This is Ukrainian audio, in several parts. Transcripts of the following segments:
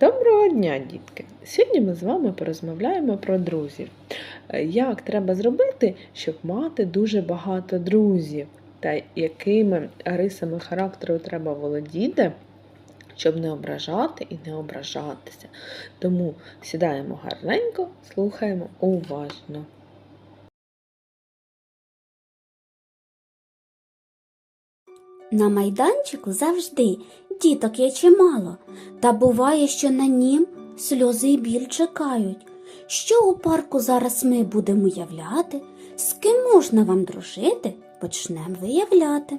Доброго дня, дітки! Сьогодні ми з вами порозмовляємо про друзів. Е, Як треба зробити, щоб мати дуже багато друзів, та якими рисами характеру треба володіти, щоб не ображати і не ображатися. Тому сідаємо гарненько, слухаємо уважно. На майданчику завжди діток є чимало, та буває, що на нім сльози й біль чекають. Що у парку зараз ми будемо являти, з ким можна вам дружити, почнем виявляти.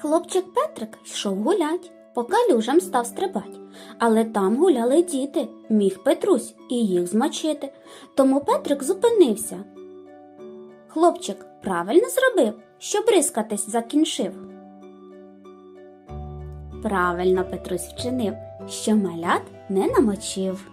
Хлопчик Петрик йшов гулять, по калюжам став стрибать, але там гуляли діти, міг Петрусь і їх змочити. Тому Петрик зупинився. Хлопчик правильно зробив, що бризкатись закінчив. Правильно Петрусь вчинив, що малят не намочив.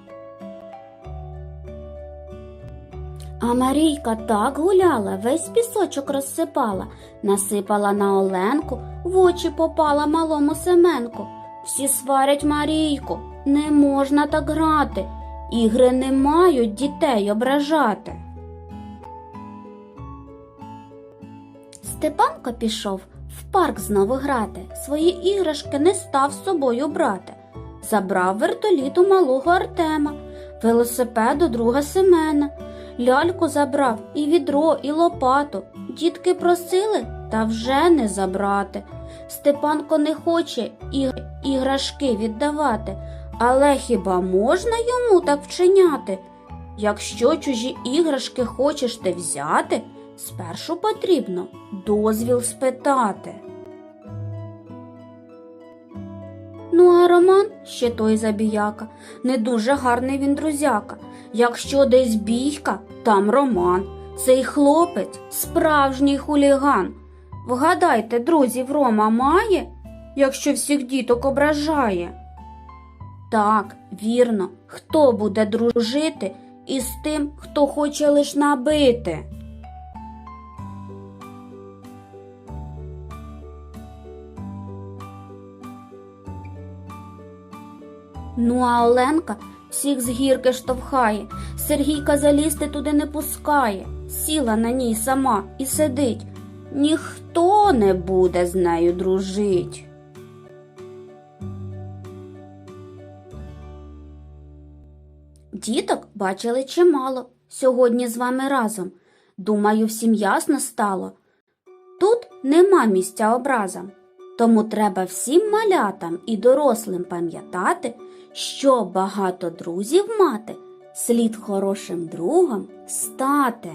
А Марійка так гуляла, весь пісочок розсипала, насипала на Оленку, в очі попала малому Семенку. Всі сварять Марійку, не можна так грати, ігри не мають дітей ображати. Степанко пішов в парк знову грати, свої іграшки не став з собою брати. Забрав вертоліт у малого Артема, велосипед у друга Семена, ляльку забрав і відро, і лопату. Дітки просили, та вже не забрати. Степанко не хоче іг- іграшки віддавати, але хіба можна йому так вчиняти? Якщо чужі іграшки хочеш ти взяти, спершу потрібно дозвіл спитати. Ну, а Роман ще той забіяка, не дуже гарний він друзяка. Якщо десь бійка, там Роман. Цей хлопець справжній хуліган. Вгадайте, друзів Рома має, якщо всіх діток ображає. Так, вірно, хто буде дружити із тим, хто хоче лиш набити. Ну, а Оленка всіх з гірки штовхає, Сергійка залізти туди не пускає, сіла на ній сама і сидить. Ніхто не буде з нею дружить. Діток бачили чимало сьогодні з вами разом. Думаю, всім ясно стало. Тут нема місця образам. Тому треба всім малятам і дорослим пам'ятати, що багато друзів мати, слід хорошим другом стати.